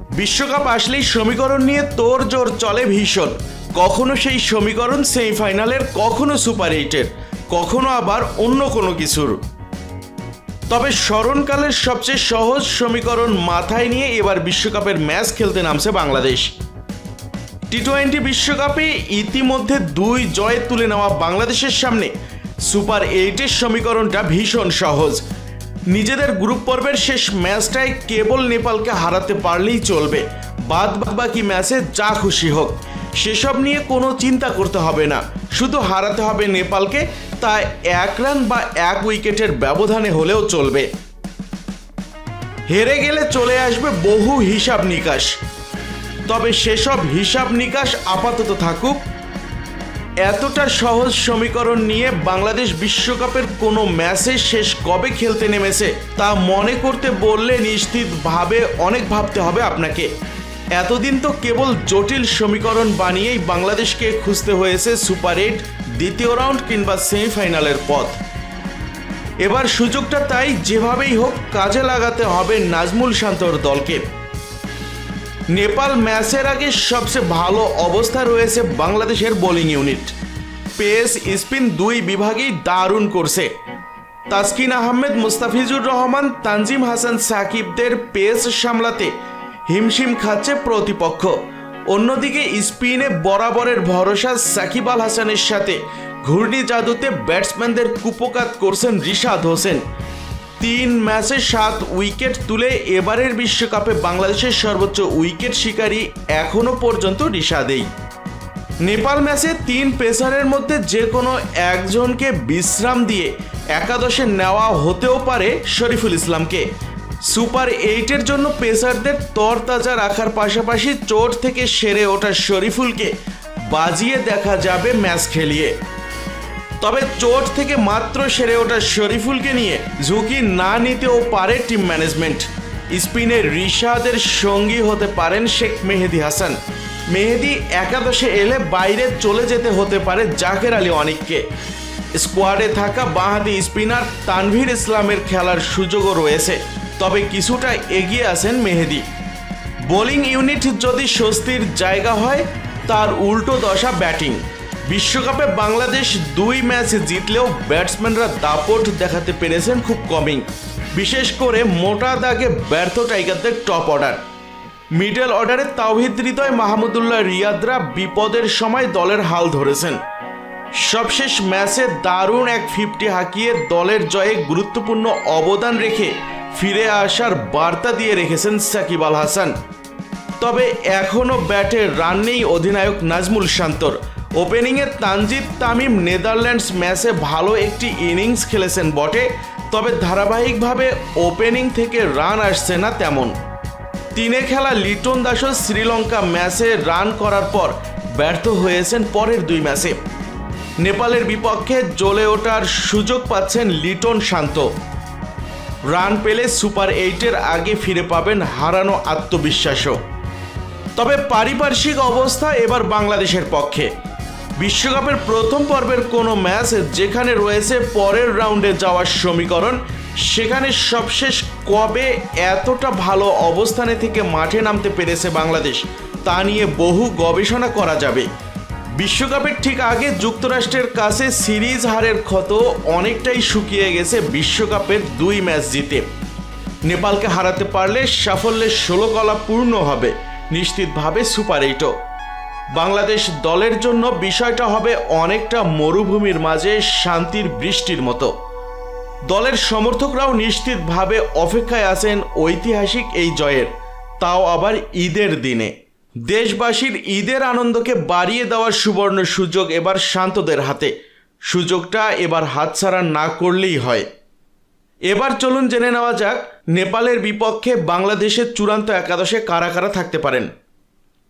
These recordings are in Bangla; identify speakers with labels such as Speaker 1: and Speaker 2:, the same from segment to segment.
Speaker 1: বিশ্বকাপ আসলেই সমীকরণ নিয়ে তোর জোর চলে ভীষণ। কখনো সেই সমীকরণ সেমিফাইনালের, কখনো সুপার এইটের, কখনো আবার অন্য কোনো কিছুর। তবে স্মরণকালের সবচেয়ে সহজ সমীকরণ মাথায় নিয়ে এবার বিশ্বকাপের ম্যাচ খেলতে নামছে বাংলাদেশ। টি টোয়েন্টি বিশ্বকাপে ইতিমধ্যে দুই জয় তুলে নেওয়া বাংলাদেশের সামনে সুপার এইটের সমীকরণটা ভীষণ সহজ। নিজেদের গ্রুপ পর্বের শেষ ম্যাচটায় কেবল নেপালকে হারাতে পারলেই চলবে। বাদ বাকি ম্যাচে যা খুশি হোক। সেসব নিয়ে কোনো চিন্তা করতে হবে না। শুধু হারাতে হবে নেপালকে তা এক রান বা এক উইকেটের ব্যবধানে হলেও চলবে। হেরে গেলে চলে আসবে বহু হিসাব নিকাশ। তবে সেসব হিসাব নিকাশ আপাতত থাকুক। এতটা সহজ সমীকরণ নিয়ে বাংলাদেশ বিশ্বকাপের কোনো ম্যাচে শেষ কবে খেলতে নেমেছে, তা মনে করতে বললে নিশ্চিতভাবে অনেক ভাবতে হবে আপনাকে। এতদিন তো কেবল জটিল সমীকরণ বানিয়েই বাংলাদেশকে খুঁজতে হয়েছে সুপার এইট, দ্বিতীয় রাউন্ড কিংবা সেমিফাইনালের পথ। এবার সুযোগটা তাই যেভাবেই হোক কাজে লাগাতে হবে নাজমুল শান্তর দলকে। নেপাল ম্যাচের আগে সবচেয়ে ভালো অবস্থা রয়েছে বাংলাদেশের বোলিং ইউনিট। পেস স্পিন দুই বিভাগেই দারুণ করছে। তাসকিন আহমেদ, মুস্তাফিজুর রহমান, তানজিম হাসান সাকিবদের পেস সামলাতে হিমশিম খাচ্ছে প্রতিপক্ষ। অন্যদিকে স্পিনে বরাবরের ভরসা সাকিব আল হাসানের সাথে। ঘূর্ণি জাদুতে ব্যাটসম্যানদের কুপকাত করছেন রিশাদ হোসেন। তিন ম্যাচে সাত উইকেট তুলে এবারের বিশ্বকাপে বাংলাদেশের সর্বোচ্চ উইকেট শিকারী এখনও পর্যন্ত রিশাদেই। নেপাল ম্যাচে তিন পেসারের মধ্যে যে কোনো একজনকে বিশ্রাম দিয়ে একাদশে নেওয়া হতেও পারে শরীফুল ইসলামকে। সুপার এইটের জন্য পেসারদের তরতাজা রাখার পাশাপাশি চোট থেকে সেরে ওঠা শরীফুলকে বাজিয়ে দেখা যাবে ম্যাচ খেলিয়ে। তবে চোট থেকে মাত্র সেরে ওঠা শরীফুলকে নিয়ে ঝুঁকি না নিতেও পারে টিম ম্যানেজমেন্ট। স্পিনে রিশাদের সঙ্গী হতে পারেন শেখ মেহেদি হাসান। মেহেদি একাদশে এলে বাইরে চলে যেতে হতে পারে জাকের আলী অনিককে। স্কোয়াডে থাকা বাঁহাতি স্পিনার তানভীর ইসলামের খেলার সুযোগও রয়েছে, তবে কিছুটা এগিয়ে আছেন মেহেদি। বোলিং ইউনিট যদি স্বস্তির জায়গা হয়, তার উল্টো দশা ব্যাটিং। বিশ্বকাপে বাংলাদেশ দুই ম্যাচ জিতলেও ব্যাটসম্যানরা দাপট দেখাতে পেরেছেন খুব কমই। বিশেষ করে মোটা দাগে ব্যর্থ টাইগারদের টপ অর্ডার। মিডল অর্ডারে তাওহিদ হৃদয় মাহমুদুল্লাহ রিয়াদরা বিপদের সময় দলের হাল ধরেছেন। সবশেষ ম্যাচে দারুণ এক ফিফটি হাঁকিয়ে দলের জয়ে গুরুত্বপূর্ণ অবদান রেখে ফিরে আসার বার্তা দিয়ে রেখেছেন সাকিব আল হাসান। তবে এখনও ব্যাটে রান নেই অধিনায়ক নাজমুল শান্তর। ওপেনিংয়ে তানজিদ তামিম নেদারল্যান্ডস ম্যাচে ভালো একটি ইনিংস খেলেছেন বটে, তবে ধারাবাহিকভাবে ওপেনিং থেকে রান আসছে না তেমন। তিনে খেলা লিটন দাসও শ্রীলঙ্কা ম্যাচে রান করার পর ব্যর্থ হয়েছেন পরের দুই ম্যাচে। নেপালের বিপক্ষে জ্বলে ওঠার সুযোগ পাচ্ছেন লিটন শান্ত। রান পেলে সুপার এইটের আগে ফিরে পাবেন হারানো আত্মবিশ্বাসও। তবে পারিপার্শ্বিক অবস্থা এবার বাংলাদেশের পক্ষে। বিশ্বকাপের প্রথম পর্বের কোনো ম্যাচ যেখানে রয়েছে পরের রাউন্ডে যাওয়ার সমীকরণ, সেখানে সবশেষ কবে এতটা ভালো অবস্থানে থেকে মাঠে নামতে পেরেছে বাংলাদেশ, তা নিয়ে বহু গবেষণা করা যাবে। বিশ্বকাপের ঠিক আগে যুক্তরাষ্ট্রের কাছে সিরিজ হারের ক্ষত অনেকটাই শুকিয়ে গেছে বিশ্বকাপের দুই ম্যাচ জিতে। নেপালকে হারাতে পারলে সাফল্যের ষোলো কলা পূর্ণ হবে, নিশ্চিতভাবে সুপার এইটও। বাংলাদেশ দলের জন্য বিষয়টা হবে অনেকটা মরুভূমির মাঝে শান্তির বৃষ্টির মতো। দলের সমর্থকরাও নিশ্চিতভাবে অপেক্ষায় আছেন ঐতিহাসিক এই জয়ের। তাও আবার ঈদের দিনে। দেশবাসীর ঈদের আনন্দকে বাড়িয়ে দেওয়ার সুবর্ণ সুযোগ এবার শান্তদের হাতে। সুযোগটা এবার হাতছাড়া না করলেই হয়। এবার চলুন জেনে নেওয়া যাক, নেপালের বিপক্ষে বাংলাদেশের চূড়ান্ত একাদশে কারা কারা থাকতে পারেন।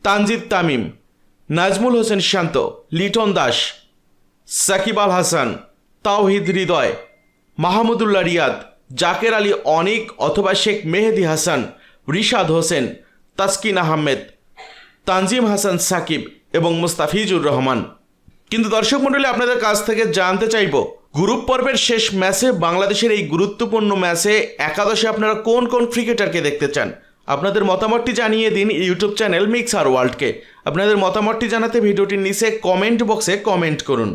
Speaker 1: তানজিদ তামিম। নাজমুল হোসেন শান্ত, লিটন দাস, সাকিব আল হাসান, তাওহিদ হৃদয়, মাহমুদুল্লাহ রিয়াদ, জাকের আলী অনিক অথবা শেখ মেহেদি হাসান, রিশাদ হোসেন, তাসকিন আহমেদ, তানজিম হাসান সাকিব এবং মুস্তাফিজুর রহমান। কিন্তু দর্শক মণ্ডলী, আপনাদের কাছ থেকে জানতে চাইব, গ্রুপ পর্বের শেষ ম্যাচে বাংলাদেশের এই গুরুত্বপূর্ণ ম্যাচে একাদশে আপনারা কোন কোন ক্রিকেটারকে দেখতে চান? আপনাদের মতামতটি জানিয়ে দিন ইউটিউব চ্যানেল মিক্সার ওয়ার্ল্ডকে। আপনাদের মতামতটি জানাতে ভিডিওটির নিচে কমেন্ট বক্সে কমেন্ট করুন।